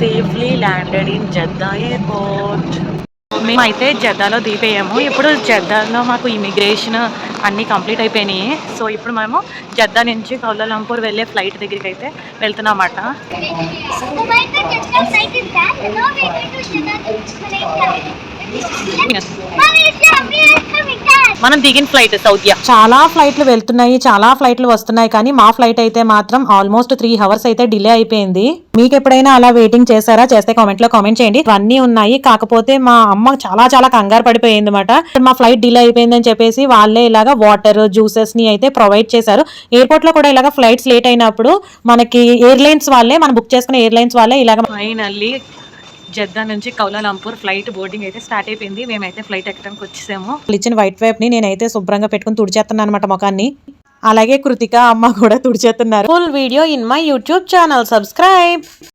Safely landed in Jeddah airport మేమైతే జద్దాలో దిగిపోయాము. ఇప్పుడు జద్దాలో మాకు ఇమిగ్రేషన్ అన్నీ కంప్లీట్ అయిపోయినాయి. సో ఇప్పుడు మేము జద్దా నుంచి కౌలాలంపూర్ వెళ్ళే ఫ్లైట్ దగ్గరికి అయితే వెళ్తున్నామట. మనం దిగిన ఫ్లైట్ సౌదీ చాలా ఫ్లైట్లు వెళ్తున్నాయి చాలా ఫ్లైట్లు వస్తున్నాయి కానీ మా ఫ్లైట్ అయితే మాత్రం ఆల్మోస్ట్ త్రీ అవర్స్ అయితే డిలే అయిపోయింది. మీకు ఎప్పుడైనా అలా వెయిటింగ్ చేశారా? చేస్తే కామెంట్లో కామెంట్ చేయండి. ఇవన్నీ ఉన్నాయి కాకపోతే మా అమ్మ చాలా చాలా కంగారు పడిపోయింది అనమాట మా ఫ్లైట్ డిలే అయిపోయిందని చెప్పేసి వాళ్ళే ఇలాగా వాటర్ జ్యూసెస్ని అయితే ప్రొవైడ్ చేశారు. ఎయిర్పోర్ట్లో కూడా ఇలాగ ఫ్లైట్స్ లేట్ అయినప్పుడు మనకి ఎయిర్లైన్స్ వాళ్ళే మనం బుక్ చేసుకున్న ఎయిర్లైన్స్ వాళ్ళే ఇలాగ ఫైనల్లీ జద్దా నుంచి కౌలాలంపూర్ ఫ్లైట్ బోర్డింగ్ అయితే స్టార్ట్ అయిపోయింది. మేమైతే ఫ్లైట్ ఎక్కడానికి వచ్చేసాము. ఇచ్చిన వైట్ వేప్ని నేనైతే శుభ్రంగా పెట్టుకుని తుడిచేస్తున్నాను అనమాట ముఖాన్ని. అలాగే కృతిక అమ్మ కూడా తుడిచేస్తున్నారు. Full video in my YouTube channel subscribe